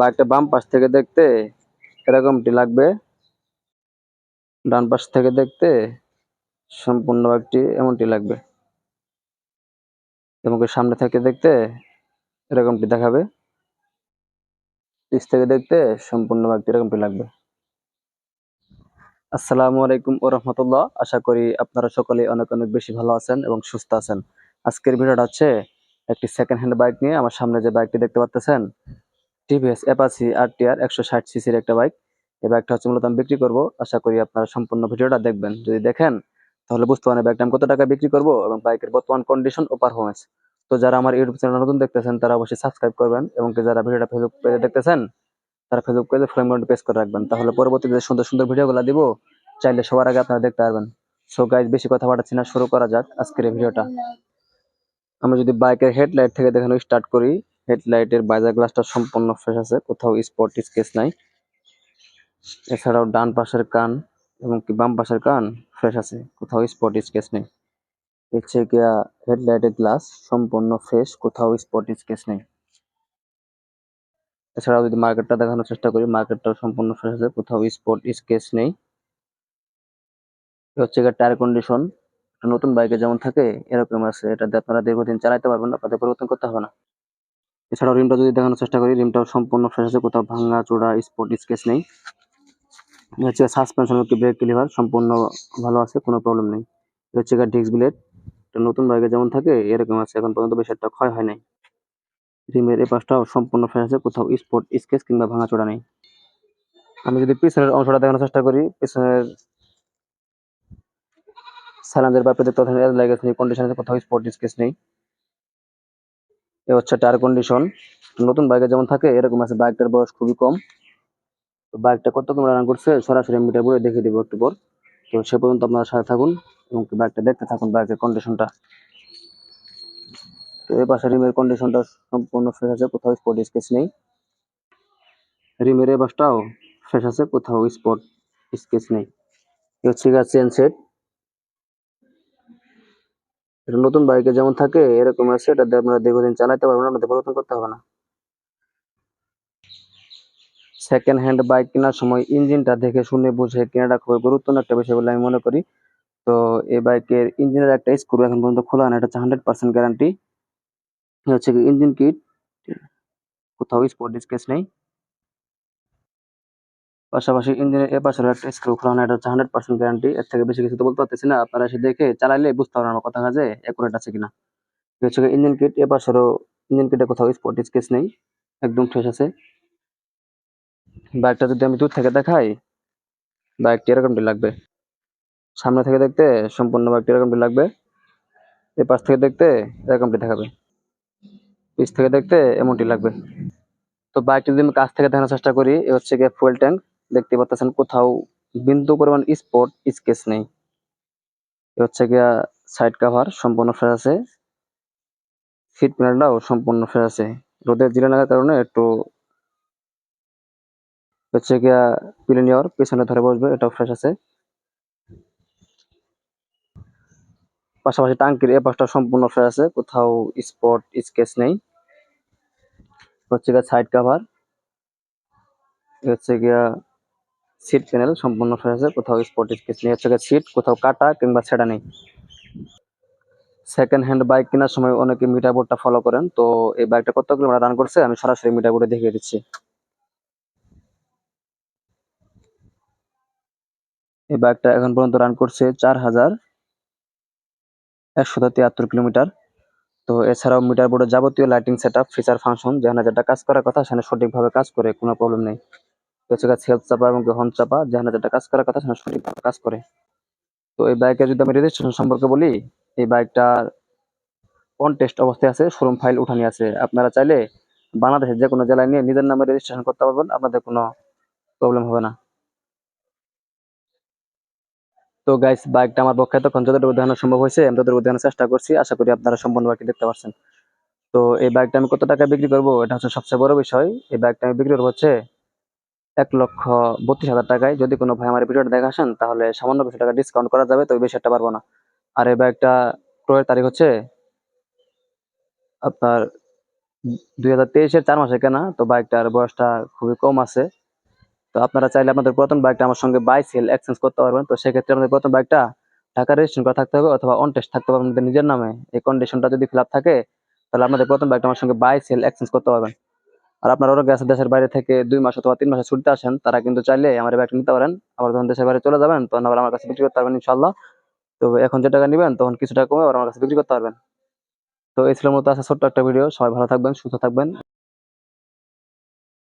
বাইকটা বাম পাশ থেকে দেখতে এরকমটি লাগবে। ডান পাশ থেকে দেখতে সম্পূর্ণ বাইকটি এমনটি লাগবে। এবং সামনে থেকে দেখতে এরকমটি দেখাবে। পিছ থেকে দেখতে সম্পূর্ণ বাইকটি এরকমটি লাগবে। আসসালামু আলাইকুম ও রহমতুল্লাহ। আশা করি আপনারা সকলে অনেক অনেক বেশি ভালো আছেন এবং সুস্থ আছেন। আজকের ভিডিওটা হচ্ছে একটি সেকেন্ড হ্যান্ড বাইক নিয়ে। আমার সামনে যে বাইকটি দেখতে পাচ্ছেন টিভিএস অ্যাপাসি আর টিআর একশো ষাট সিসির একটা বাইক। এই বাইকটা হচ্ছে মূলত আমি বিক্রি করব। আশা করি আপনারা সম্পূর্ণ ভিডিওটা দেখবেন। যদি দেখেন, তাহলে বুঝতে পারেন বাইকটা আমি কত টাকা বিক্রি করব এবং বাইকের বর্তমান কন্ডিশন ও পারফরমেন্স তো যারা আমার ইউটিউব চ্যানেল নতুন দেখতেছেন, তারা অবশ্যই সাবস্ক্রাইব করবেন এবং যারা ভিডিওটা ফেসবুক পেজে দেখতেছেন, তারা ফেসবুক পেজে ফ্রেম পেজ করে রাখবেন। তাহলে পরবর্তীতে সুন্দর সুন্দর ভিডিওগুলো দিব, চাইলে সবার আগে আপনারা দেখতে পারবেন। সো গাইজ বেশি কথা বাড়াচ্ছি না, শুরু করা যাক আজকের এই ভিডিওটা। আমি যদি বাইকের হেডলাইট থেকে দেখানো স্টার্ট করি হেডলাইটের বাইজার গ্লাসটা সম্পূর্ণ ফ্রেশ আছে, কোথাও স্পট স্কেচ নাই। এছাড়াও ডান পাশের কান এবং কি বাম পাশের কান ফ্রেশ আছে, কোথাও স্পট স্কেচ নেই। হচ্ছে গিয়া হেডলাইটের গ্লাস সম্পূর্ণ ফ্রেশ, কোথাও স্পট স্কেচ নেই। এছাড়াও যদি মার্কেটটা দেখানোর চেষ্টা করি, মার্কেটটাও সম্পূর্ণ ফ্রেশ আছে, কোথাও স্পট স্কেচ নেই। হচ্ছে গিয়ে টায়ার কন্ডিশন। নতুন বাইকে যেমন থাকে, এরকম আছে। এটাতে আপনারা দীর্ঘদিন চালাতে পারবেন আপনাদের পরিবর্তন করতে হবে না। এছাড়াও রিমটা যদি দেখানোর চেষ্টা করি রিমটাও সম্পূর্ণ ফ্রেশ আছে কোথাও ভাঙা চোড়া স্পট স্কেচ নেই হচ্ছে সাসপেনশন একটি ব্রেক লিভার সম্পূর্ণ ভালো আছে কোনো প্রবলেম নেই হচ্ছে গিয়ে ডিস্ক ব্লেড নতুন বাইকে যেমন থাকে এরকম আছে এখন পর্যন্ত বেশি একটা ক্ষয় হয় নাই রিমের এই পাশটাও সম্পূর্ণ ফ্রেশ আছে কোথাও স্পট স্কেচ কিংবা ভাঙা চোড়া নেই আমি যদি পিছনের অংশটা দেখানোর চেষ্টা করি পিছনের সাইলেন্সের ব্যাপারে দেখতে কন্ডিশন আছে কোথাও স্পট স্কেচ নেই এ হচ্ছে টায়ার কন্ডিশন নতুন বাইকে যেমন থাকে, এরকম আছে। বাইকটার বয়স খুবই কম। তো বাইকটা কত কিলোমিটার রান করছে, সরাসরি মিটার বলে দেখিয়ে দিব একটু পর। তো সে পর্যন্ত আপনারা সাথে থাকুন এবং বাইকটা দেখতে থাকুন বাইকের কন্ডিশনটা তো এই পাশে রিমের কন্ডিশনটা সম্পূর্ণ ফ্রেশ আছে, কোথাও স্পট স্কেচ নেই। রিমের এই পাশটাও ফ্রেশ আছে, কোথাও স্পট স্কেচ নেই। এ হচ্ছে চেন সেট এটা নতুন বাইকে যেমন থাকে, এরকম আছে এটাতে আপনারা দীর্ঘদিন চালাতে পারবেন, আপনাদের পরিবর্তন করতে হবে না। সেকেন্ড হ্যান্ড বাইক কেনার সময় ইঞ্জিনটা দেখে শুনে বুঝে কেনাটা খুবই গুরুত্বপূর্ণ একটা বিষয় বলে আমি মনে করি। তো এই বাইকের ইঞ্জিনের একটা স্ক্রু এখন পর্যন্ত খোলা না, এটা হচ্ছে হান্ড্রেড পার্সেন্ট গ্যারান্টি হচ্ছে ইঞ্জিন কিট কোথাও স্পট স্কেচ নেই। পাশাপাশি ইঞ্জিনের এ পাশের একটা স্ক্রু খোলা না এটা হচ্ছে হান্ড্রেড পার্সেন্ট গ্যারান্টি এর থেকে বেশি কিছু তো বলতে পারতেছি না। আপনারা এসে দেখে চালাইলে বুঝতে পারবেন আমার কথা কাজে অ্যাকুরেট আছে কিনা। হচ্ছে ইঞ্জিন কিট এ পাশেরও ইঞ্জিন কিটে কোথাও স্পট স্কেচ নেই। একদম ফ্রেশ আছে। বাইকটা যদি আমি দূর থেকে দেখাই বাইকটি এরকমটি লাগবে। সামনে থেকে দেখতে সম্পূর্ণ বাইকটি এরকমটি লাগবে। এ পাশ থেকে দেখতে এরকমটি দেখাবে। পিছ থেকে দেখতে এমনটি লাগবে। তো বাইকটি যদি আমি কাছ থেকে দেখানোর চেষ্টা করি, এ হচ্ছে গিয়ে ফুয়েল ট্যাঙ্ক দেখতে পাচ্ছেন কোথাও বিন্দু পরিমাণ স্পট স্কেচ নেই। হচ্ছে গিয়া সাইড কাভার সম্পূর্ণ ফ্রেশ আছে। সিট প্যানেলটাও সম্পূর্ণ ফ্রেশ আছে। রোদের জিরা লাগার কারণে একটু হচ্ছে গিয়া পিলিনিয়র পিছনে ধরে বসবে, এটাও ফ্রেশ আছে। পাশাপাশি টাঙ্কির এ পাশটা সম্পূর্ণ ফ্রেশ আছে, কোথাও স্পট স্কেচ নেই। হচ্ছে গিয়া সাইড কাভার হচ্ছে গিয়া সিট প্যানেল সম্পূর্ণ ফ্রেশ আছে। কোথাও স্পট স্কেচ নেই, হচ্ছে সিট কোথাও কাটা কিংবা ছেঁড়া নেই। সেকেন্ড হ্যান্ড বাইক কেনার সময় অনেকে মিটার বোর্ডটা ফলো করেন। তো এই বাইকটা কত কিলোমিটার রান করছে? আমি সরাসরি মিটার বোর্ডে দেখিয়ে দিচ্ছি। এই বাইকটা এখন পর্যন্ত রান করছে চার হাজার একশো তিয়াত্তর কিলোমিটার। তো এছাড়াও মিটার বোর্ডের যাবতীয় lighting set up feature function যেখানে যেটা কাজ করার কথা সেখানে সঠিকভাবে কাজ করে, কোনো প্রবলেম নেই। হচ্ছে সেলফ চাপা এবং হর্ন চাপা, যেখানে যেটা কাজ করার কথা সেখানে সঠিকভাবে কাজ করে। তো এই বাইকের যদি আমি রেজিস্ট্রেশন সম্পর্কে বলি, এই অবস্থায় আছে শোরুম ফাইল উঠানি আছে। আপনারা চাইলে বাংলাদেশের যে কোনো জেলায় নিয়ে নিজের নামে রেজিস্ট্রেশন করতে পারবেন, আপনাদের কোনো প্রবলেম হবে না। তো গাইস বাইকটা আমার পক্ষে তখন যতটুকু দেখানো সম্ভব হয়েছে, আমি ততটুকু দেখানোর চেষ্টা করছি। আশা করি আপনারা সম্পূর্ণ বাইকটি দেখতে পাচ্ছেন তো এই বাইকটা আমি কত টাকা বিক্রি করব, এটা হচ্ছে সবচেয়ে বড় বিষয়। এই বাইকটা আমি বিক্রি করব হচ্ছে এক লক্ষ বত্রিশ হাজার টাকায় যদি কোনো ভাই আমার ভিডিওটা দেখা আসেন, তাহলে সামান্য কিছু টাকা ডিসকাউন্ট করা যাবে তো ওই বেশি একটা পারব না। আর এই বাইকটা ক্রয়ের তারিখ হচ্ছে আপনার দুই হাজার তেইশের চার মাসে কেনা, তো বাইকটার বয়সটা খুবই কম আছে। তো আপনারা চাইলে আপনাদের প্রথম বাইকটা আমার সঙ্গে বাই সেল এক্সচেঞ্জ করতে পারবেন। তো সেক্ষেত্রে আমাদের প্রথম বাইকটা ঢাকা রেজিস্ট্রেশন করা থাকতে হবে অথবা অন টেস্ট থাকতে হবে আপনাদের নিজের নামে। এই কন্ডিশনটা যদি ফিল থাকে, তাহলে আপনাদের প্রথম বাইকটা আমার সঙ্গে বাই সেল এক্সচেঞ্জ করতে পারবেন। আর আপনারা ওরা আছে দেশের বাইরে থেকে দুই মাস অথবা তিন মাসে ছুটিতে আসেন, তারা কিন্তু চাইলে আমার ব্যাগটা নিতে পারেন। আবার যখন দেশের বাইরে চলে যাবেন, তখন আবার আমার কাছে বিক্রি করতে পারবেন ইনশাল্লাহ তো এখন যে টাকা নেবেন, তখন কিছু টাকা কমে আবার আমার কাছে বিক্রি করতে পারবেন। তো এই ছিল মতো আছে ছোট্ট একটা ভিডিও সবাই ভালো থাকবেন, সুস্থ থাকবেন।